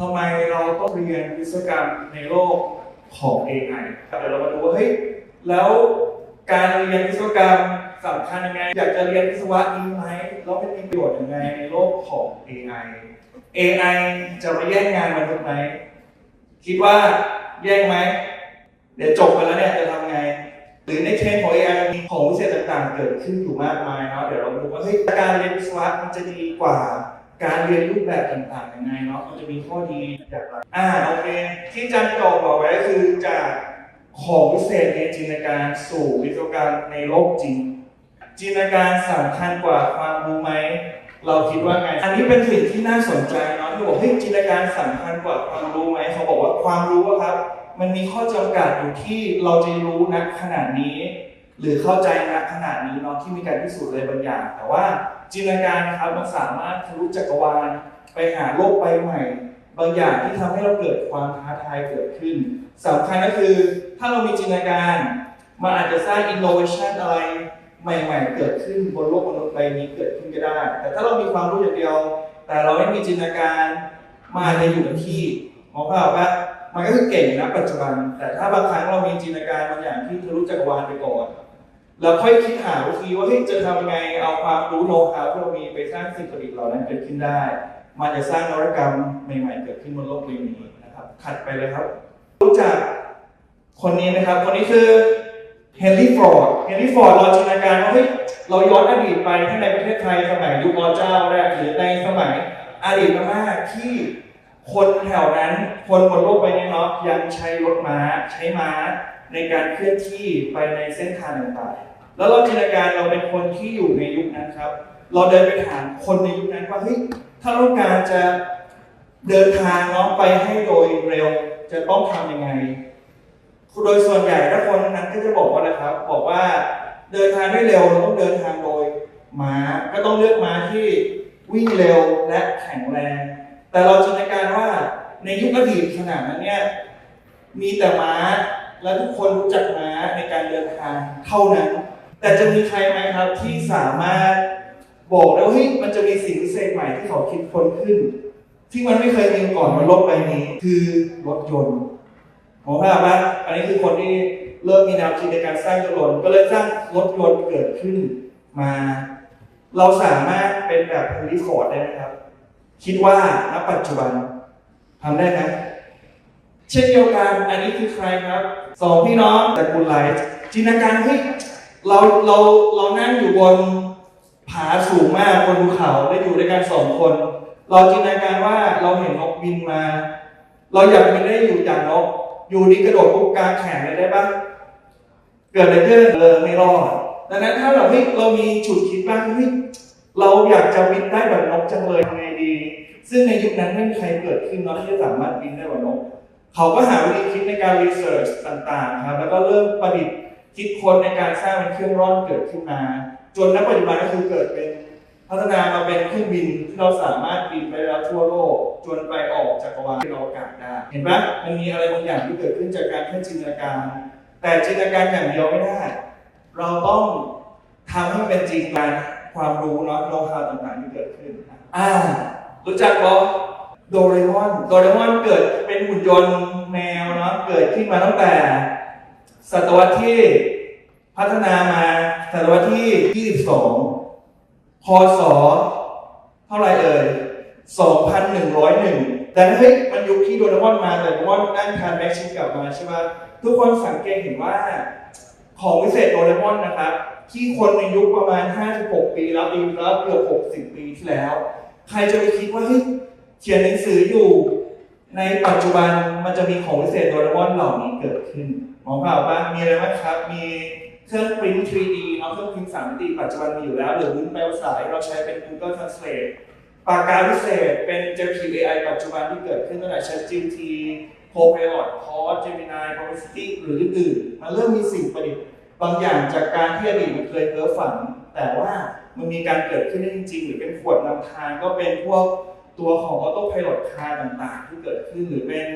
ทำไมเราต้องเรียนวิศวกรรมในโลกของ AI เดี๋ยวเรามาดูว่าเฮ้ยแล้วการเรียนวิศวกรรมสำคัญยังไง อยากจะเรียนวิศวะดีไหมแล้วมันมีประโยชน์ยังไงในโลกของ AI AI จะมาแย่งงานมนุษย์ไหมคิดว่าแย่งไหมเดี๋ยวจบไปแล้วเนี่ยจะทำไง หรือในเทรนของ AI มีของวิเศษต่างๆ เกิดขึ้นอยู่มากมายเนาะเดี๋ยวเราดูว่าเฮ้ยการเรียนวิศวะมันจะดีกว่า การเรียนรูปแบบต่างๆยังไงเนาะมันจะมีข้อดีอย่างไรอ่าโอเคที่จันจบบอกไว้คือจากของวิเศษในจินตนาการสู่วิศวกรรมในโลกจริง จินตนาการสำคัญกว่าความรู้ไหมเราคิดว่าไง อันนี้เป็นสิ่งที่น่าสนใจเนาะที่บอกเฮ้ยจินตนาการสำคัญกว่าความรู้ไหมเขาบอกว่าความรู้ครับ มันมีข้อจำกัดอยู่ที่เราจะรู้ณขนาดนี้ หรือเข้าใจณขนาดนี้เนาะที่มีการพิสูจน์อะไรบางอย่าง แต่ว่า จินตนาการครับมันสามารถทะลุจักรวาลไปหาโลกใบใหม่ บางอย่างที่ทำให้เราเกิดความท้าทายเกิดขึ้นสำคัญก็คือถ้าเรามีจินตนาการมันอาจจะสร้างอินโนเวชันอะไรใหม่ ๆ เกิดขึ้นบนโลกมนุษย์ใบนี้เกิดขึ้นก็ได้ แต่ถ้าเรามีความรู้อย่างเดียว แต่เราไม่มีจินตนาการมาจจะอยู่กับที่มองภาพว่ามันก็คือเก่งนะปัจจุบัน แต่ถ้าบางครั้งเรามีจินตนาการบางอย่างที่ทะลุจักรวาลไปก่อน เราค่อยคิดหาวิธีว่าเฮ้จะทำยังไงเอาความรู้โน้ตฮาวที่เรามีไปสร้างสิ่งประดิษฐ์เหล่านั้นเกิดขึ้นได้ มันจะสร้างนวัตกรรมใหม่ๆ เกิดขึ้นบนโลกใบนี้นะครับถัดไปเลยครับ รู้จักคนนี้นะครับ คนนี้คือเฮนรี่ฟอร์ด เฮนรี่ฟอร์ดเราจินตนาการว่าเฮ้ยเราย้อนอดีตไปที่ในประเทศไทยสมัยยุคอเจ้าแรกหรือในสมัยอดีตมากๆที่คนแถวนั้นคนบนโลกใบนี้เนาะยังใช้รถม้าใช้ม้าในการเคลื่อนที่ไปในเส้นทางต่างๆ แล้วเราจินตนาการเราเป็นคนที่อยู่ในยุคนั้นครับ เราเดินไปถามคนในยุคนั้นว่าเฮ้ยถ้าเราต้องการจะเดินทางเนาะไปให้โดยเร็วจะต้องทำยังไงโดยส่วนใหญ่ถ้าคนนั้นก็จะบอกว่านะครับ บอกว่าเดินทางได้เร็วเราต้องเดินทางโดยม้าก็ต้องเลือกม้าที่วิ่งเร็วและแข็งแรง แต่เราจินตนาการว่าในยุคอดีตขนาดนั้นเนี่ยมีแต่ม้าและทุกคนรู้จักม้าในการเดินทางเท่านั้น แต่จะมีใครไหมครับที่สามารถบอกได้ว่าเฮ้ยมันจะมีสิ่งพิเศษใหม่ที่เขาคิดค้นขึ้น ที่มันไม่เคยมีก่อนบนโลกใบนี้ คือรถยนต์ผมว่าว่าอันนี้คือคนที่เริ่มมีแนวคิดในการสร้างรถยนต์ก็เลยสร้างรถยนต์เกิดขึ้นมา เราสามารถเป็นแบบรี่ฟอร์ดได้ไหมครับ คิดว่าณปัจจุบันทำได้ไหมเช่นเดียวกันอันนี้คือใครครับสองพี่น้องแต่กุลไลท์จินตนาการเฮ้ย เราเราเรานั่งอยู่บนผาสูงมากบนภูเขาได้อยู่ด้วยกันสองคน เราจินตนาการว่าเราเห็นนกบินมา เราอยากบินได้อยู่อย่างนก อยู่ดีกระโดดปุ๊บกลางแขนเลยได้ปะเกิดอะไรขึ้นเออไม่รอดดังนั้นถ้าเราเฮ้ยเรามีฉุดคิดบ้างเฮ้ยเราอยากจะบินได้แบบนกจังเลยทำไงดี ซึ่งในยุคนั้นไม่มีใครเกิดขึ้นเนาะที่จะสามารถบินได้แบบนก เขาก็หาวิธีคิดในการรีเสิร์ชต่างๆครับแล้วก็เริ่มประดิษฐ์ คิดค้นในการสร้างเป็นเครื่องร่อนเกิดขึ้นมา จนณปัจจุบันก็คือเกิดเป็นพัฒนามาเป็นเครื่องบินที่เราสามารถบินไปแล้วทั่วโลก จนไปออกจักรวาลที่เราอากาศได้ เห็นปะมันมีอะไรบางอย่างที่เกิดขึ้นจากการแค่จินตนาการ แต่จินตนาการอย่างเดียวไม่ได้ เราต้องทำให้มันเป็นจริงการความรู้เนาะโน้ตฮาวต่างๆที่เกิดขึ้น อ่า รู้จักบอโดเรมอน โดเรมอนเกิดเป็นหุ่นยนต์แมวเนาะ เกิดขึ้นมาตั้งแต่ ศตวรรษที่พัฒนามาศตวรรษที่ 22 พศ เท่าไรเอ่ย 2,101 แต่เฮ้ยมันยุคที่โดเรมอนมาแต่โดเรมอนนั่งทานแม็กชิมกลับมาใช่ไหมทุกคนสังเกตเห็นว่าของวิเศษโดเรมอนนะครับที่คนในยุคประมาณ 56 ปีแล้วปีแล้วเกือบ 60 ปีที่แล้ว ใครจะไปคิดว่าเฮ้ยเขียนหนังสืออยู่ ในปัจจุบันมันจะมีของวิเศษโดเรมอนเหล่านี้เกิดขึ้น มองเปล่าปะมีอะไรบ้างครับ มีเครื่องปริ้น 3D เนาะเครื่องพิมพ์สามมิติปัจจุบันมีอยู่แล้วหรือวุ้นแปลภาษาเราใช้เป็น Google Translate ปากกาพิเศษเป็น generative AI ปัจจุบันที่เกิดขึ้นตั้งแต่ ChatGPT Copilot Claude Gemini Perplexity หรืออื่นมันเริ่มมีสิ่งประดิษฐ์บางอย่างจากการที่อดีตมันเคยเพ้อฝัน แต่ว่ามันมีการเกิดขึ้นได้จริง ๆ หรือเป็นขวดนำทางก็เป็นพวกตัวของออโต้พายโลคาต่างๆ ที่เกิดขึ้นหรือเป็น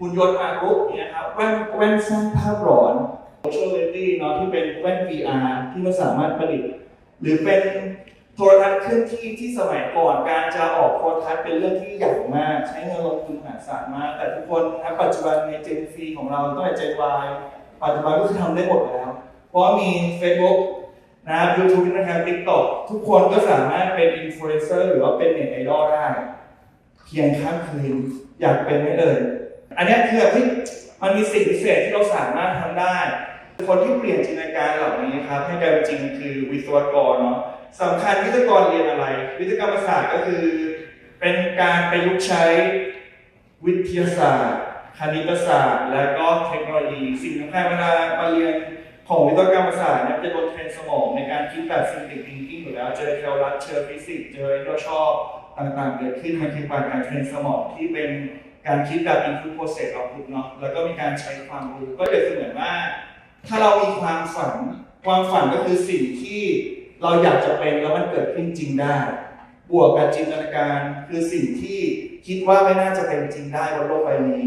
หุ่นยนต์มารุกเนี่ยครับแว่นแว่นสร้างภาพหลอน virtual reality เนาะที่เป็นแว่น VR ที่มันสามารถประดิษฐ์หรือเป็นโทโทรทัศน์เคลื่อนที่ที่สมัยก่อนการจะออกโทรทัศน์เป็นเรื่องที่ใหญ่มาก ใช้เงินลงทุนมหาศาลมาก แต่ทุกคนณปัจจุบันในเจนซีของเราตั้งแต่เจนวายปัจจุบันก็คือทำได้หมดแล้ว เพราะว่ามี Facebook นะครับ YouTube นะครับ TikTok ทุกคนก็สามารถเป็นอินฟลูเอนเซอร์หรือว่าเป็นเน็ตไอดอลได้ เพียงข้ามคืนอยากเป็นไหมเอ่ย อันนี้คือแบบที่มันมีสิ่งพิเศษที่เราสามารถทำได้ คนที่เปลี่ยนจินตนาการเหล่านี้ครับให้กลายเป็นจริงคือวิศวกรเนาะสำคัญวิศวกรเรียนอะไร วิศวกรรมศาสตร์ก็คือ เป็นการประยุกต์ใช้วิทยาศาสตร์ คณิตศาสตร์ และก็เทคโนโลยี สิ่งสำคัญเวลามาเรียนของวิศวกรรมศาสตร์เนี่ยจะโดนเทรนสมองในการคิดแบบ thinking thinking อยู่แล้ว เจอแคลรัสเจอฟิสิกส์เจออะไรที่เราชอบต่างๆเกิดขึ้นมันคือการเทรนสมองที่เป็น การคิดแบบ input process output เนาะแล้วก็มีการใช้ความรู้ก็เกิดเสมือนว่า ถ้าเรามีความฝัน ความฝันก็คือสิ่งที่เราอยากจะเป็นแล้วมันเกิดขึ้นจริงได้ บวกกับจินตนาการคือสิ่งที่คิดว่าไม่น่าจะเป็นจริงได้บนโลกใบนี้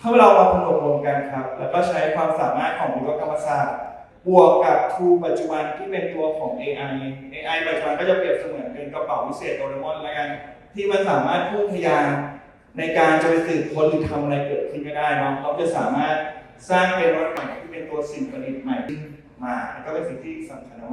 ถ้าเรามาผนวกรวมกันครับ แล้วก็ใช้ความสามารถของวิศวกรรมศาสตร์บวกกับทูปัจจุบันที่เป็นตัวของ AI AI ปัจจุบันก็จะเปรียบเสมือนเป็นกระเป๋าวิเศษโดเรมอนล้วกัน ที่มันสามารถพุ่งทะยาน ในการจะไปสืบค้นหรือทำอะไรเกิดขึ้นก็ได้เนาะเราจะสามารถสร้างเป็นรถใหม่ที่เป็นตัวสิ่งประดิษฐ์ใหม่ขึ้นมาแล้วก็เป็นสิ่งที่สำคัญมาก